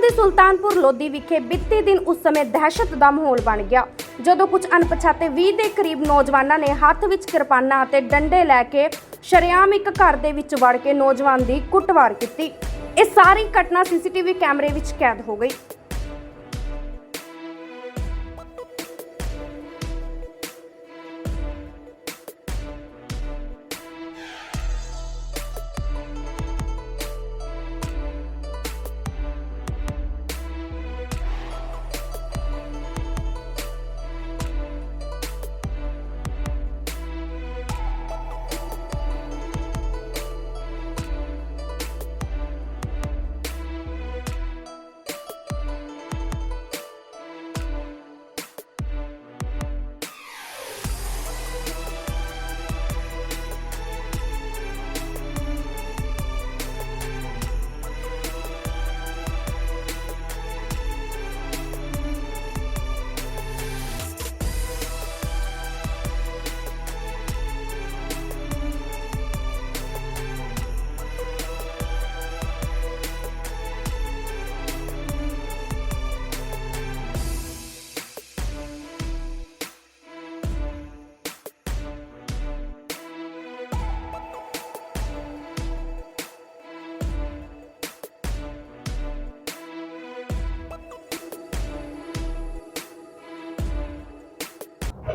ਦੇ ਸੁਲਤਾਨਪੁਰ ਲੋਧੀ ਵਿਖੇ ਬੀਤੇ ਦਿਨ ਉਸ ਸਮੇਂ ਦਹਿਸ਼ਤ ਦਾ ਮਾਹੌਲ ਬਣ ਗਿਆ, ਜਦੋਂ ਕੁਝ ਅਣਪਛਾਤੇ 20 ਦੇ ਕਰੀਬ ਨੌਜਵਾਨਾਂ ਨੇ ਹੱਥ ਵਿੱਚ ਕਿਰਪਾਨਾਂ ਅਤੇ ਡੰਡੇ ਲੈ ਕੇ ਸ਼ਰੇਆਮ ਇੱਕ ਘਰ ਦੇ ਵਿੱਚ ਵੜ ਕੇ ਨੌਜਵਾਨ ਦੀ ਕੁੱਟਵਾਰ ਕੀਤੀ। ਇਹ ਸਾਰੀ ਘਟਨਾ ਸੀਸੀਟੀਵੀ ਕੈਮਰੇ ਵਿੱਚ ਕੈਦ ਹੋ ਗਈ।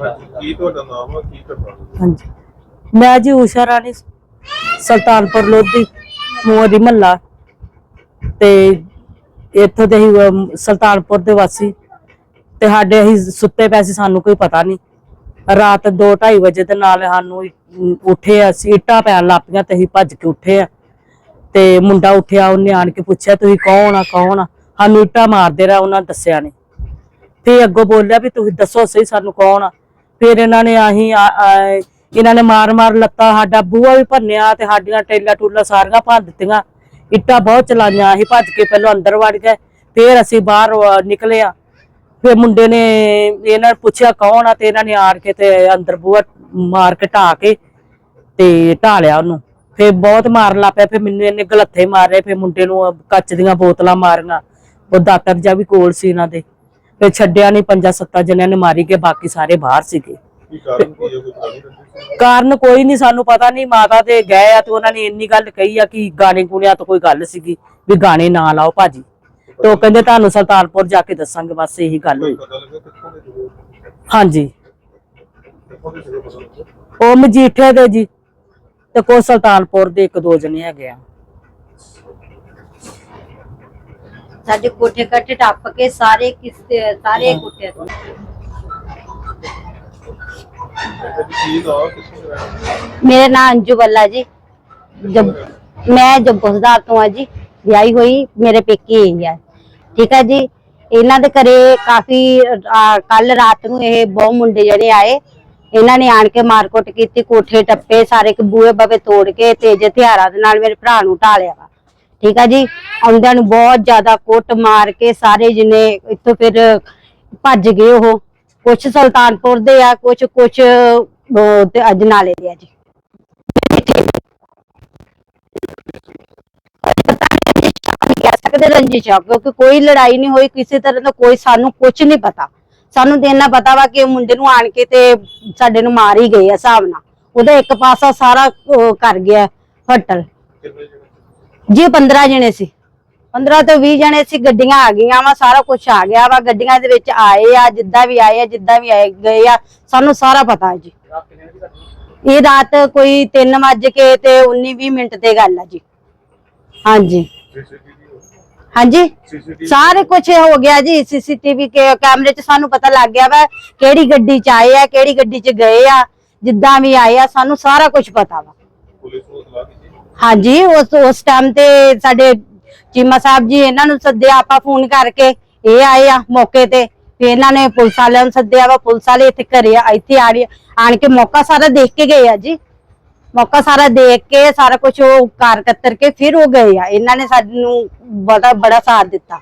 ਹਾਂਜੀ, ਕੀ ਤੁਹਾਡਾ ਨਾਮ ਹੈ ਕੀ ਕਰਨਾ? ਹਾਂਜੀ। ਮੈਂ ਜੀ ਊਸ਼ਾ ਰਾਣੀ ਸੁਲਤਾਨਪੁਰ ਲੋਧੀ ਮੋਦੀ ਮਹੱਲਾ। ਤੇ ਇੱਥੋਂ ਦੇ ਹੀ ਅਮ, ਸੁਲਤਾਨਪੁਰ ਦੇ ਵਾਸੀ। ਤੇ ਸਾਡੇ ਅਸੀਂ ਸੁੱਤੇ ਪਏ ਸੀ ਸਾਨੂੰ ਕੋਈ ਪਤਾ ਨਹੀਂ। ਰਾਤ 2:30 ਵਜੇ ਦੇ ਨਾਲ ਸਾਨੂੰ ਅਮ, ਉੱਠੇ ਅਸੀਂ ਇੱਟਾਂ ਪੈਣ ਲੱਗ ਪਈਆਂ ਤੇ ਅਸੀਂ ਭੱਜ ਕੇ ਉੱਠੇ ਆ। ਤੇ ਮੁੰਡਾ ਉੱਠਿਆ ਉਹਨੇ ਆਣ ਕੇ ਪੁੱਛਿਆ ਤੁਸੀਂ ਕੌਣ ਆ ਕੌਣ ਆ? ਸਾਨੂੰ ਇੱਟਾਂ ਮਾਰਦੇ ਰਹਾ ਉਹਨਾਂ ਦੱਸਿਆ ਨਹੀਂ। ਤੇ ਅੱਗੋਂ ਬੋਲਿਆ ਵੀ ਤੁਸੀਂ ਦੱਸੋ ਸਹੀ ਸਾਨੂੰ ਕੌਣ ਆ? ਫਿਰ ਇਹਨਾਂ ਨੇ ਆਹੀ ਇਹਨਾਂ ਨੇ ਮਾਰ ਮਾਰ ਲੱਤਾਂ ਸਾਡਾ ਬੂਹਾ ਵੀ ਭੰਨਿਆ ਤੇ ਸਾਡੀਆਂ ਟੇਲਾ ਟੂਲਾ ਸਾਰੀਆਂ ਭੰਨ ਦਿੱਤੀਆਂ। ਇੱਟਾਂ ਬਹੁਤ ਚਲਾਈਆਂ ਅਸੀਂ ਭੱਜ ਕੇ ਪਹਿਲਾਂ ਅੰਦਰ ਵੜ ਗਏ ਫਿਰ ਅਸੀਂ ਬਾਹਰ ਅਹ, ਨਿਕਲੇ ਆ। ਫਿਰ ਮੁੰਡੇ ਨੇ ਇਹਨਾਂ ਨੇ ਪੁੱਛਿਆ ਕੌਣ ਆ ਤੇ ਇਹਨਾਂ ਨੇ ਆੜ ਕੇ ਤੇ ਅੰਦਰ ਬੂਹਾ ਮਾਰ ਕੇ ਢਾ ਕੇ ਤੇ ਢਾ ਲਿਆ ਉਹਨੂੰ। ਫਿਰ ਬਹੁਤ ਮਾਰਨ ਲੱਗ ਪਿਆ ਫਿਰ ਮੈਨੂੰ ਇਹਨੇ ਗਲੱਥੇ ਮਾਰੇ ਫਿਰ ਮੁੰਡੇ ਨੂੰ ਕੱਚ ਦੀਆਂ ਬੋਤਲਾਂ ਮਾਰੀਆਂ। ਉਹ ਦਾਤਰ ਜਾ ਵੀ ਕੋਲ ਸੀ ਇਹਨਾਂ ਦੇ। ਫਿਰ ਛੱਡਿਆ ਨਹੀਂ ਪੰਜਾਂ ਸੱਤਾਂ ਜਣਿਆਂ ਨੇ ਮਾਰੀ ਕੇ ਬਾਕੀ ਸਾਰੇ ਬਾਹਰ ਸੀਗੇ। ਕਾਰਨ ਕੋਈ ਨਹੀਂ ਸਾਨੂੰ ਪਤਾ ਨਹੀਂ ਮਾਤਾ ਤੇ ਗਏ ਆ ਤੇ ਉਹਨਾਂ ਨੇ ਇੰਨੀ ਗੱਲ ਕਹੀ ਆ ਕਿ ਗਾਣੇ ਗੁਣਿਆਂ ਤੋਂ ਕੋਈ ਗੱਲ ਸੀਗੀ ਵੀ ਗਾਣੇ ਨਾ ਲਾਓ ਭਾਜੀ। ਤੇ ਉਹ ਕਹਿੰਦੇ ਤੁਹਾਨੂੰ ਸੁਲਤਾਨਪੁਰ ਜਾ ਕੇ ਦੱਸਾਂਗੇ ਬਸ ਇਹੀ ਗੱਲ ਹੋਈ? ਹਾਂਜੀ। ਉਹ ਮਜੀਠੇ ਦੇ ਜੀ ਤੇ ਕੋ ਸੁਲਤਾਨਪੁਰ ਦੇ ਇੱਕ ਦੋ ਜਣੇ ਹੈਗੇ ਆ। ਸਾਡੇ ਕੋਠੇ ਕੱਟ ਟੱਪ ਕੇ ਸਾਰੇ ਕਿਸ ਸਾਰੇ ਕੋਠੇ ਤੋਂ? ਮੇਰਾ ਨਾਮ ਅੰਜੂ ਬੱਲਾ ਜੀ। ਜਬ ਮੈਂ ਜੱਬੋਸਦਾਰ ਤੋਂ ਆ ਜੀ। ਵਿਆਹੀ ਹੋਈ ਮੇਰੇ ਪੇਕੇ ਹੈ ਠੀਕ ਹੈ ਜੀ। ਇਹਨਾਂ ਦੇ ਘਰੇ ਕਾਫੀ ਕੱਲ ਰਾਤ ਨੂੰ ਇਹ ਬਹੁਤ ਮੁੰਡੇ ਜਿਹੜੇ ਆਏ ਇਹਨਾਂ ਨੇ ਆਣ ਕੇ ਮਾਰਕੁੱਟ ਕੀਤੀ ਕੋਠੇ ਟੱਪੇ ਸਾਰੇ ਕੇ ਬੂਹੇ ਬਵੇ ਤੋੜ ਕੇ ਤੇਜ ਹਥਿਆਰਾਂ ਦੇ ਨਾਲ ਮੇਰੇ ਭਰਾ ਨੂੰ ਢਾਲਿਆ ਠੀਕ ਆ ਜੀ? ਆਉਂਦਿਆਂ ਨੂੰ ਬਹੁਤ ਜ਼ਿਆਦਾ ਕੁੱਟ ਮਾਰ ਕੇ ਸਾਰੇ ਜਿਨੇ ਇੱਥੋਂ ਫਿਰ ਭੱਜ ਗਏ ਉਹ। ਕੁਛ ਸੁਲਤਾਨਪੁਰ ਦੇ ਆ, ਕੁਛ ਕੁਛ ਤੇ ਅੱਜ ਦੇ ਆ ਜੀ। ਕਹਿ ਸਕਦੇ ਰੰਜਿਸ਼ ਆ, ਕਿਉਂਕਿ ਕੋਈ ਲੜਾਈ ਨਹੀਂ ਹੋਈ, ਕਿਸੇ ਤਰ੍ਹਾਂ ਦਾ ਕੋਈ ਸਾਨੂੰ ਕੁਝ ਨਹੀਂ ਪਤਾ। ਸਾਨੂੰ ਤੇ ਇੰਨਾ ਪਤਾ ਵਾ ਕਿ ਉਹ ਮੁੰਡੇ ਨੂੰ ਆਣ ਕੇ ਤੇ ਸਾਡੇ ਨੂੰ ਮਾਰ ਹੀ ਗਏ ਆ ਹਿਸਾਬ ਨਾਲ। ਉਹਦਾ ਇੱਕ ਪਾਸਾ ਸਾਰਾ ਉਹ ਕਰ ਗਿਆ ਫਟਲ। ਜੀ 15 ਜਣੇ ਸੀ। 15 ਤੋਂ 20 ਜਣੇ ਸੀ ਗੱਡੀਆਂ ਆ ਗਈਆਂ ਵਾ ਸਾਰਾ ਕੁਝ ਆ ਗਿਆ ਵਾ। ਗੱਡੀਆਂ ਦੇ ਵਿੱਚ ਆਏ ਆ ਜਿੱਦਾਂ ਵੀ ਆਏ ਆ ਜਿੱਦਾਂ ਵੀ ਆਏ ਗਏ ਆ ਸਾਨੂੰ ਸਾਰਾ ਪਤਾ ਹੈ ਜੀ। ਇਹ ਰਾਤ ਕੋਈ 3 ਵਜੇ ਕੇ ਤੇ 19 20 ਮਿੰਟ ਤੇ ਗੱਲ ਆ ਜੀ। ਹਾਂਜੀ। ਹਾਂਜੀ? ਸਾਰੇ ਕੁਝ ਹੋ ਗਿਆ ਜੀ ਸੀਸੀਟੀਵੀ ਕੇ ਕੈਮਰੇ 'ਚ ਸਾਨੂੰ ਪਤਾ ਲੱਗ ਗਿਆ ਵਾ ਕਿਹੜੀ ਗੱਡੀ 'ਚ ਆਏ ਆ ਕਿਹੜੀ ਗੱਡੀ 'ਚ ਗਏ ਆ ਜਿੱਦਾਂ ਵੀ ਆਏ ਆ ਸਾਨੂੰ ਸਾਰਾ ਕੁਝ ਪਤਾ ਵਾ। ਪੁਲਿਸ ਨੂੰ ਕੀਤੀ ਹਾਂਜੀ ਉਸ ਉਸ ਟਾਈਮ ਤੇ ਸਾਡੇ ਚੀਮਾ ਸਾਹਿਬ ਜੀ ਇਹਨਾਂ ਨੂੰ ਸੱਦਿਆ ਆਪਾਂ ਫੋਨ ਕਰਕੇ ਇਹ ਆਏ ਆ ਮੌਕੇ ਤੇ ਫਿਰ ਇਹਨਾਂ ਨੇ ਪੁਲਿਸ ਵਾਲਿਆਂ ਨੂੰ ਸੱਦਿਆ ਵਾ ਪੁਲਿਸ ਵਾਲੇ ਇੱਥੇ ਘਰੇ ਆ- ਇੱਥੇ ਆ ਰਹੀ ਆਣ ਕੇ ਮੌਕਾ ਸਾਰਾ ਦੇਖ ਕੇ ਗਏ ਆ ਜੀ। ਮੌਕਾ ਸਾਰਾ ਦੇਖ ਕੇ ਸਾਰਾ ਕੁਝ ਉਹ ਕਾਰ ਕਤਰ ਕੇ ਫਿਰ ਉਹ ਗਏ ਆ। ਇਹਨਾਂ ਨੇ ਸਾਨੂੰ ਬੜਾ ਬੜਾ ਸਾਥ ਦਿੱਤਾ।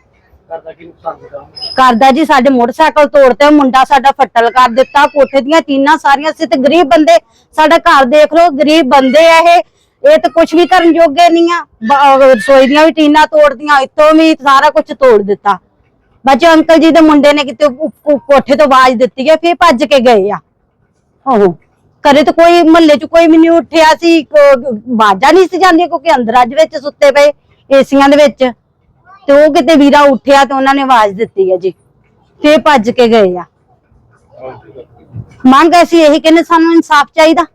ਕਰਦਾ ਜੀ ਸਾਡੇ ਮੋਟਰਸਾਈਕਲ ਤੋੜਤੇ ਮੁੰਡਾ ਸਾਡਾ ਫੱਟਲ ਕਰ ਦਿੱਤਾ ਕੋਠੇ ਦੀਆਂ ਟੀਨਾਂ ਸਾਰੀਆਂ ਸੀ ਤੇ ਗਰੀਬ ਬੰਦੇ ਸਾਡਾ ਘਰ ਦੇਖ ਲਓ ਗਰੀਬ ਬੰਦੇ ਆ ਇਹ। ਇਹ ਤਾਂ ਕੁਝ ਵੀ ਕਰਨ ਜੋਗੇ ਨਹੀਂ ਆ। ਰਸੋਈ ਦੀਆਂ ਵੀ ਟੀਨਾਂ ਤੋੜਦੀਆਂ ਇੱਥੋਂ ਵੀ ਸਾਰਾ ਕੁਝ ਤੋੜ ਦਿੱਤਾ। ਬੱਚੇ ਅੰਕਲ ਜੀ ਦੇ ਮੁੰਡੇ ਨੇ ਕਿਤੇ ਕੋਠੇ ਤੋਂ ਆਵਾਜ਼ ਦਿੱਤੀ ਹੈ ਫਿਰ ਭੱਜ ਕੇ ਗਏ ਆ। ਆਹੋ ਕਰੇ ਤਾਂ ਕੋਈ ਮਹੱਲੇ 'ਚ ਕੋਈ ਵੀ ਨਹੀਂ ਉੱਠਿਆ ਸੀ ਆਵਾਜ਼ਾਂ ਨਹੀਂ ਸੀ ਜਾਂਦੀਆਂ ਕਿਉਂਕਿ ਅੰਦਰ ਅੱਜ ਵਿੱਚ ਸੁੱਤੇ ਪਏ ਏਸੀਆਂ ਦੇ ਵਿੱਚ। ਤੇ ਉਹ ਕਿਤੇ ਵੀਰਾ ਉੱਠਿਆ ਤੇ ਉਹਨਾਂ ਨੇ ਆਵਾਜ਼ ਦਿੱਤੀ ਹੈ ਜੀ। ਫੇਰ ਭੱਜ ਕੇ ਗਏ ਆ। ਮੰਗ ਅਸੀਂ ਇਹੀ ਕਹਿੰਦੇ ਸਾਨੂੰ ਇਨਸਾਫ ਚਾਹੀਦਾ।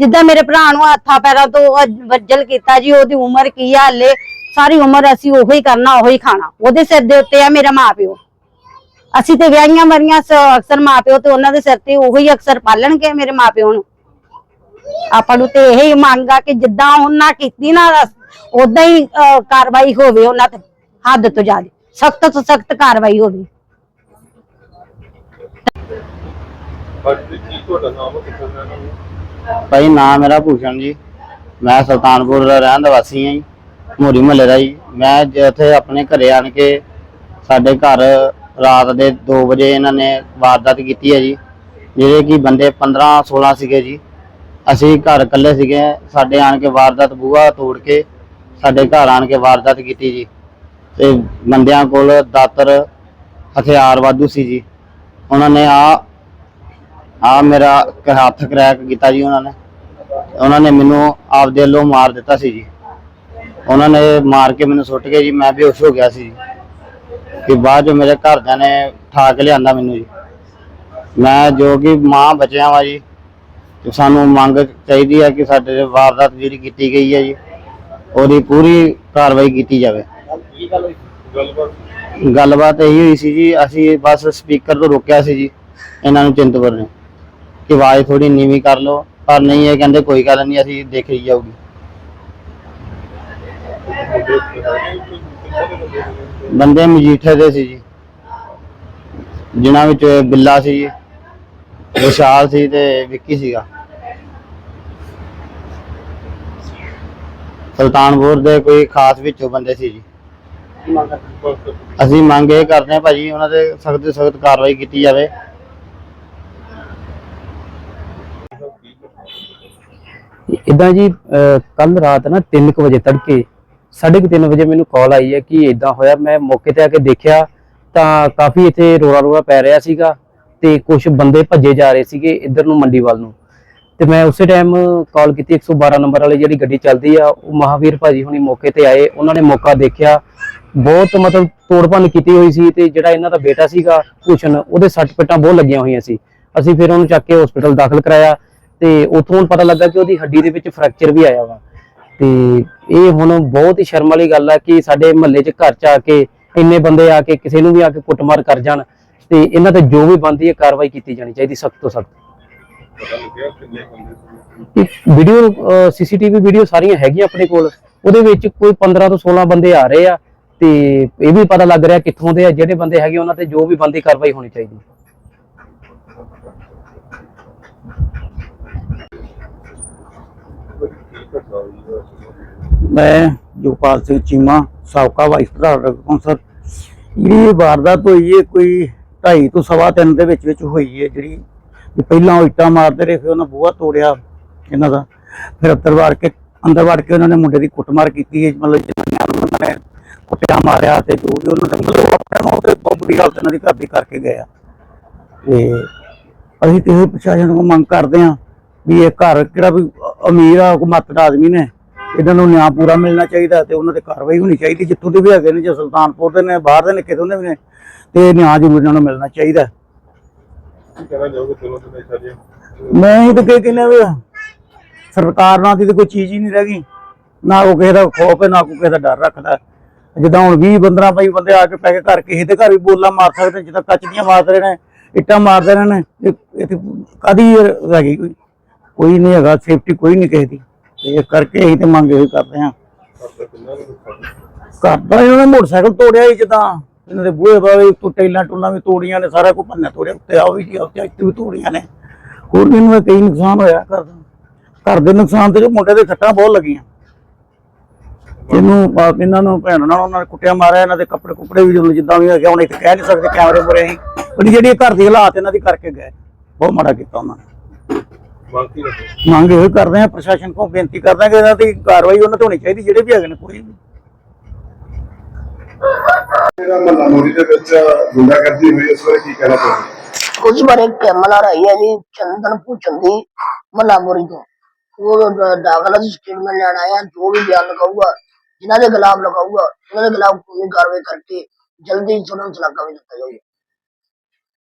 ਜਿੱਦਾਂ ਮੇਰੇ ਭਰਾ ਨੂੰ ਹੱਥਾਂ ਪੈਰਾਂ ਤੋਂ ਵੱਜਲ ਕੀਤਾ ਜੀ, ਉਹਦੀ ਉਮਰ ਕੀ ਆ ਹਲੇ? ਸਾਰੀ ਉਮਰ ਅਸੀਂ ਉਹੀ ਕਰਨਾ, ਉਹੀ ਖਾਣਾ। ਉਹਦੇ ਸਿਰ ਦੇ ਉੱਤੇ ਆ ਮੇਰਾ ਮਾਪਿਓ। ਅਸੀਂ ਤੇ ਵਿਆਹੀਆਂ ਮਰੀਆਂ ਅਕਸਰ ਮਾਪਿਓ ਤੇ ਉਹਨਾਂ ਦੇ ਸਿਰ ਤੇ ਉਹੀ ਅਕਸਰ ਪਾਲਣਗੇ ਮੇਰੇ ਮਾਪਿਓ ਨੂੰ। ਆਪਾਂ ਨੂੰ ਤੇ ਇਹੀ ਮੰਗ ਆ ਕਿ ਜਿੱਦਾਂ ਉਹਨਾਂ ਕੀਤੀ ਨਾ ਉਦਾਂ ਹੀ ਕਾਰਵਾਈ ਹੋਵੇ ਉਹਨਾਂ ਤੇ, ਹੱਦ ਤੋਂ ਜ਼ਿਆਦਾ। ਸਖਤ ਤੋਂ ਸਖਤ ਕਾਰਵਾਈ ਹੋਵੇ। ਹਾਂਜੀ, ਕੀ ਤੁਹਾਡਾ ਨਾਮ ਕਿੱਥੋਂ ਦਾ ਨਾਮ ਭਾਈ ਨਾਮ ਮੇਰਾ ਭੂਸ਼ਣ ਜੀ। ਮੈਂ ਸੁਲਤਾਨਪੁਰ ਦਾ ਰਹਿਣ ਦਾ ਵਾਸੀ ਹਾਂ ਜੀ, ਮੋਰੀ ਮਹੱਲੇ ਦਾ ਜੀ। ਮੈਂ ਜਿੱਥੇ ਆਪਣੇ ਘਰੇ ਆਣ ਕੇ ਸਾਡੇ ਘਰ ਰਾਤ ਦੇ 2 ਵਜੇ ਇਹਨਾਂ ਨੇ ਵਾਰਦਾਤ ਕੀਤੀ ਹੈ ਜੀ, ਜਿਹੜੇ ਕਿ ਬੰਦੇ 15 16 ਸੀਗੇ ਜੀ। ਅਸੀਂ ਘਰ ਇਕੱਲੇ ਸੀਗੇ, ਸਾਡੇ ਆਣ ਕੇ ਵਾਰਦਾਤ ਬੂਹਾ ਤੋੜ ਕੇ ਸਾਡੇ ਘਰ ਆਣ ਕੇ ਵਾਰਦਾਤ ਕੀਤੀ ਜੀ। ਤੇ ਬੰਦਿਆਂ ਕੋਲ ਦਾਤਰ, ਹਥਿਆਰ ਵਾਧੂ ਸੀ ਜੀ। ਉਹਨਾਂ ਨੇ ਆ ਆ ਮੇਰਾ ਹੱਥ ਕਰੈਕ ਕੀਤਾ ਜੀ ਉਹਨਾਂ ਨੇ। ਉਹਨਾਂ ਨੇ ਮੈਨੂੰ ਆਪਦੇ ਵੱਲੋਂ ਮਾਰ ਦਿੱਤਾ ਸੀ ਜੀ। ਉਹਨਾਂ ਨੇ ਮਾਰ ਕੇ ਮੈਨੂੰ ਸੁੱਟ ਕੇ ਜੀ, ਮੈਂ ਬੇਹੋਸ਼ ਹੋ ਗਿਆ ਸੀ ਜੀ। ਕਿ ਬਾਅਦ ਜੋ ਮੇਰੇ ਘਰਦਿਆਂ ਨੇ ਠਾ ਕੇ ਲਿਆਂਦਾ ਮੈਨੂੰ ਜੀ। ਮੈਂ ਜੋ ਕਿ ਮਾਂ ਬਚਿਆ ਵਾ ਜੀ ਸਾਨੂੰ ਮੰਗ ਚਾਹੀਦੀ ਹੈ ਕਿ ਸਾਡੇ ਵਾਰਦਾਤ ਜਿਹੜੀ ਕੀਤੀ ਗਈ ਹੈ ਜੀ, ਉਹਦੀ ਪੂਰੀ ਕਾਰਵਾਈ ਕੀਤੀ ਜਾਵੇ। ਗੱਲਬਾਤ ਗੱਲਬਾਤ ਇਹੀ ਹੋਈ ਸੀ ਜੀ, ਅਸੀਂ ਬਸ ਸਪੀਕਰ ਤੋਂ ਰੋਕਿਆ ਸੀ ਜੀ, ਇਹਨਾਂ ਨੂੰ ਚਿੰਤਪੁਰ ਨੇ। ਕਿ ਆਵਾਜ਼ ਥੋੜੀ ਨੀਵੀਂ ਕਰ ਲਓ ਪਰ ਨਹੀਂ ਇਹ ਕਹਿੰਦੇ ਕੋਈ ਗੱਲ ਨਹੀਂ ਅਸੀਂ ਦੇਖੀ ਜਾਊਗੀ। ਬੰਦੇ ਮਜੀਠੇ ਦੇ ਸੀ ਜੀ ਜਿਨ੍ਹਾਂ ਵਿੱਚ ਬਿੱਲਾ ਸੀ ਵਿਸ਼ਾਲ ਸੀ ਤੇ ਵਿੱਕੀ ਸੀਗਾ। ਸੁਲਤਾਨਪੁਰ ਦੇ ਕੋਈ ਖਾਸ ਵਿੱਚੋਂ ਬੰਦੇ ਸੀ ਜੀ। ਅਸੀਂ ਮੰਗ ਇਹ ਕਰਦੇ ਹਾਂ ਭਾਜੀ ਉਹਨਾਂ ਤੇ ਸਖਤ ਸਖਤ ਕਾਰਵਾਈ ਕੀਤੀ ਜਾਵੇ। ਇਦਾਂ ਜੀ ਕੱਲ ਰਾਤ ਨਾ 3:00 ਵਜੇ ਤੜਕੇ 3:30 ਵਜੇ ਮੈਨੂੰ ਕਾਲ ਆਈ ਹੈ ਕਿ ਇਦਾਂ ਹੋਇਆ, ਮੈਂ ਮੌਕੇ ਤੇ ਆ ਕੇ ਦੇਖਿਆ ਤਾਂ ਕਾਫੀ ਇੱਥੇ ਰੋਲਾ ਰੋਲਾ ਪੈ ਰਿਹਾ ਸੀਗਾ ਤੇ ਕੁਝ ਬੰਦੇ ਭੱਜੇ ਜਾ ਰਹੇ ਸੀਗੇ ਇੱਧਰ ਨੂੰ ਮੰਡੀ ਵੱਲ ਨੂੰ। ਤੇ ਮੈਂ ਉਸੇ ਟਾਈਮ ਕਾਲ ਕੀਤੀ 112 ਨੰਬਰ ਵਾਲੀ ਜਿਹੜੀ ਗੱਡੀ ਚੱਲਦੀ ਆ, ਉਹ ਮਹਾਵੀਰ ਭਾਜੀ ਹੁਣੀ ਮੌਕੇ ਤੇ ਆਏ, ਉਹਨਾਂ ਨੇ ਮੌਕਾ ਦੇਖਿਆ। ਬਹੁਤ ਮਤਲਬ ਤੋੜਪੰਨ ਕੀਤੀ ਹੋਈ ਸੀ ਤੇ ਜਿਹੜਾ ਇਹਨਾਂ ਦਾ ਬੇਟਾ ਸੀਗਾ, ਭੂਸ਼ਣ, ਉਹਦੇ ਸੱਟ ਪਿੱਟਾਂ ਬਹੁਤ ਲੱਗੀਆਂ ਹੋਈਆਂ ਸੀ। ਅਸੀਂ ਫਿਰ ਉਹਨੂੰ ਚੱਕ ਕੇ ਹਸਪੀਟਲ ਦਾਖਲ ਕਰਾਇਆ। ਤੇ ਉੱਥੋਂ ਹੁਣ ਪਤਾ ਲੱਗਾ ਕਿ ਉਹਦੀ ਹੱਡੀ ਦੇ ਵਿੱਚ ਫ੍ਰੈਕਚਰ ਵੀ ਆਇਆ ਵਾ। ਤੇ ਇਹ ਹੁਣ ਬਹੁਤ ਹੀ ਸ਼ਰਮ ਵਾਲੀ ਗੱਲ ਆ ਕਿ ਸਾਡੇ ਮਹੱਲੇ 'ਚ ਘਰ 'ਚ ਆ ਕੇ, ਇੰਨੇ ਬੰਦੇ ਆ ਕੇ ਕਿਸੇ ਨੂੰ ਵੀ ਆ ਕੇ ਕੁੱਟਮਾਰ ਕਰ ਜਾਣ ਤੇ ਇਹਨਾਂ ਤੇ ਜੋ ਵੀ ਬਣਦੀ ਹੈ ਕਾਰਵਾਈ ਕੀਤੀ ਜਾਣੀ ਚਾਹੀਦੀ ਸਖਤ ਤੋਂ ਸਖਤ। ਵੀਡੀਓ ਸੀਸੀਟੀਵੀ ਵੀਡੀਓ ਸਾਰੀਆਂ ਹੈਗੀਆਂ ਆਪਣੇ ਕੋਲ। ਉਹਦੇ ਵਿੱਚ ਕੋਈ 15 ਤੋਂ 16 ਬੰਦੇ ਆ ਰਹੇ ਆ ਤੇ ਇਹ ਵੀ ਪਤਾ ਲੱਗ ਰਿਹਾ ਕਿੱਥੋਂ ਦੇ ਆ, ਜਿਹੜੇ ਬੰਦੇ ਹੈਗੇ ਉਹਨਾਂ ਤੇ ਜੋ ਵੀ ਬੰਦੀ ਕਾਰਵਾਈ ਹੋਣੀ ਚਾਹੀਦੀ ਕੀ ਘਟਨਾ ਹੋਈ ਹੈ ਮੈਂ ਜੋਪਾਲ ਸਿੰਘ ਚੀਮਾ, ਸਾਬਕਾ ਵਾਈਸ ਪ੍ਰਧਾਨ ਕੌਂਸਲ ਇਹ ਵਾਰਦਾਤ ਹੋਈ ਹੈ ਕੋਈ ਢਾਈ ਤੋਂ ਸਵਾ ਤਿੰਨ ਦੇ ਵਿੱਚ ਵਿੱਚ ਹੋਈ ਹੈ ਜਿਹੜੀ ਪਹਿਲਾਂ ਉਹ ਇੱਟਾਂ ਮਾਰਦੇ ਰਹੇ, ਫਿਰ ਉਹਨਾਂ ਬੂਹਾ ਤੋੜਿਆ ਇਹਨਾਂ ਦਾ। ਫਿਰ ਅੰਦਰ ਵੜ ਕੇ, ਅੰਦਰ ਵੜ ਕੇ ਉਹਨਾਂ ਨੇ ਮੁੰਡੇ ਦੀ ਕੁੱਟਮਾਰ ਕੀਤੀ ਹੈ ਮਤਲਬ ਜਨਾਨੀਆਂ ਨੂੰ ਉਹਨਾਂ ਨੇ ਕੁੱਟਿਆ, ਮਾਰਿਆ ਤੇ ਜੋ ਵੀ ਉਹਨਾਂ ਨੇ ਮਤਲਬ ਆਪਣੇ ਨੂੰ ਤੇ ਬਹੁਤ ਬੁਰੀ ਹਾਲਤ ਇਹਨਾਂ ਦੀ ਘਰ ਦੀ ਕਰਕੇ ਗਿਆ ਆ। ਤੇ ਅਸੀਂ ਕਿਸੇ ਪ੍ਰਸ਼ਾਸਨ ਨੂੰ ਮੰਗ ਕਰਦੇ ਹਾਂ ਵੀ ਇਹ ਘਰ ਕਿਹੜਾ ਵੀ ਅਮੀਰ ਆ ਕੋਈ ਮੱਤੜ ਆਦਮੀ ਨੇ। ਇਹਨਾਂ ਨੂੰ ਨਿਆਂ ਪੂਰਾ ਮਿਲਣਾ ਚਾਹੀਦਾ ਤੇ ਉਹਨਾਂ ਤੇ ਕਾਰਵਾਈ ਹੋਣੀ ਚਾਹੀਦੀ ਜਿੱਥੋਂ ਦੇ ਵੀ ਹੈਗੇ ਨੇ ਜੇ ਸੁਲਤਾਨਪੁਰ ਦੇ ਨੇ ਬਾਹਰ ਦੇ ਨੇ ਕਿਤੋਂ ਦੇ ਵੀ ਨੇ ਤੇ ਨਿਆਂ ਜ਼ਰੂਰ ਇਹਨਾਂ ਨੂੰ ਮਿਲਣਾ ਚਾਹੀਦਾ। ਮੈਂ ਇਹ ਤਾਂ ਕਿ ਕਹਿੰਦਾ ਵੀ ਸਰਕਾਰ ਨਾਲ ਦੀ ਕੋਈ ਚੀਜ਼ ਹੀ ਨਹੀਂ ਰਹਿ ਗਈ। ਨਾ ਕੋਈ ਕਿਸੇ ਦਾ ਖੌਫ ਹੈ ਨਾ ਕੋਈ ਕਿਸੇ ਦਾ ਡਰ ਰੱਖਦਾ। ਜਿੱਦਾਂ ਹੁਣ 20 15 ਬਾਈ ਬੰਦੇ ਆ ਕੇ ਪੈ ਕੇ ਘਰ ਕਿਸੇ ਦੇ ਘਰ ਵੀ ਬੋਲਾ ਮਾਰ ਸਕਦੇ ਜਿੱਦਾਂ ਕੱਚ ਦੀਆਂ ਮਾਰਦੇ ਰਹੇ ਨੇ ਇੱਟਾਂ ਮਾਰਦੇ ਰਹੇ ਨੇ। ਇਹ ਕਾਦੀ ਹੈਗੀ ਕੋਈ? ਕੋਈ ਨਹੀਂ ਹੈਗਾ ਸੇਫਟੀ ਕੋਈ ਨਹੀਂ ਕਿਸੇ ਦੀ। ਤੇ ਇਸ ਕਰਕੇ ਅਸੀਂ ਤੇ ਮੰਗ ਇਹ ਕਰਦੇ ਹਾਂ। ਆਪਦਾ ਘਰ ਇਹਨਾਂ ਨੇ ਮੋਟਰਸਾਈਕਲ ਤੋੜਿਆ ਸੀ ਜਿੱਦਾਂ। ਇਹਨਾਂ ਦੇ ਬੂਹੇ ਬਾਵੇ ਟੈਲਾਂ ਟੁੱਲਾਂ ਵੀ ਤੋੜੀਆਂ ਨੇ, ਸਾਰਾ ਕੁਝ ਭੰਨਿਆ ਤੋੜਿਆ, ਉੱਤੇ ਆ ਵੀ ਉੱਤੇ ਵੀ ਤੋੜੀਆਂ ਨੇ। ਹੋਰ ਵੀ ਇਹਨਾਂ ਦਾ ਕਈ ਨੁਕਸਾਨ ਹੋਇਆ ਘਰ ਦਾ। ਘਰ ਦੇ ਨੁਕਸਾਨ ਤੇ ਮੁੰਡੇ ਦੇ ਸੱਟਾਂ ਬਹੁਤ ਲੱਗੀਆਂ। ਇਹਨੂੰ ਇਹਨਾਂ ਨੂੰ ਭੈਣ ਨਾਲ ਉਹਨਾਂ ਨੇ ਕੁੱਟਿਆ, ਮਾਰਿਆ, ਇਹਨਾਂ ਦੇ ਕੱਪੜੇ ਕੁੱਪੜੇ ਵੀ ਜਿੱਦਾਂ ਵੀ ਹੈਗੇ ਹੁਣ ਇੱਥੇ ਕਹਿ ਨਹੀਂ ਸਕਦੇ ਕੈਮਰੇ ਮੁਰੇ ਅਸੀਂ। ਜਿਹੜੀ ਘਰ ਦੀ ਹਾਲਾਤ ਇਹਨਾਂ ਦੀ ਕਰਕੇ ਗਏ, ਬਹੁਤ ਮਾੜਾ ਕੀਤਾ ਉਹਨਾਂ ਨੇ। ਮੰਗ ਇਹੋ ਕਰਦੇ ਆ ਪ੍ਰਸ਼ਾਸਨ ਕੋਲ ਬੇਨਤੀ ਕਰਦੇ ਆ ਕਿ ਇਹਨਾਂ ਦੀ ਕਾਰਵਾਈ ਉਹਨਾਂ ਤੇ ਹੋਣੀ ਚਾਹੀਦੀ ਜਿਹੜੇ ਵੀ ਹੈਗੇ ਨੇ ਕੋਈ ਵੀ। ਜਿਹੜਾ ਮਹੱਲਾ ਮੋਰੀ ਦੇ ਵਿੱਚ ਗੁੰਡਾਗਰਦੀ ਹੋਈ ਇਸ ਬਾਰੇ ਕੀ ਕਹਿਣਾ ਚਾਹੁੰਦੇ ਉਸ ਬਾਰੇ ਕੈਮਲ ਆ ਰਹੀ ਹੈ ਜੀ ਚੰਦਨ ਭੂਚਨ ਦੀ ਮੱਲਾਮੋਰੀ ਤੋਂ। ਉਹ ਦ- ਦਾਖਲਾ ਦੀ ਸਟੇਟਮੈਂਟ ਲੈਣ ਆਇਆ ਜੋ ਵੀ ਬਿਆਨ ਲਗਾਊਗਾ ਜਿਨ੍ਹਾਂ ਦੇ ਖਿਲਾਫ ਲਗਾਊਗਾ ਉਹਨਾਂ ਦੇ ਖਿਲਾਫ ਕਾਨੂੰਨੀ ਕਾਰਵਾਈ ਕਰਕੇ ਜਲਦੀ ਤੁਰੰਤ ਸਲਾਕਾ ਵੀ ਦਿੱਤਾ ਜਾਊਗਾ।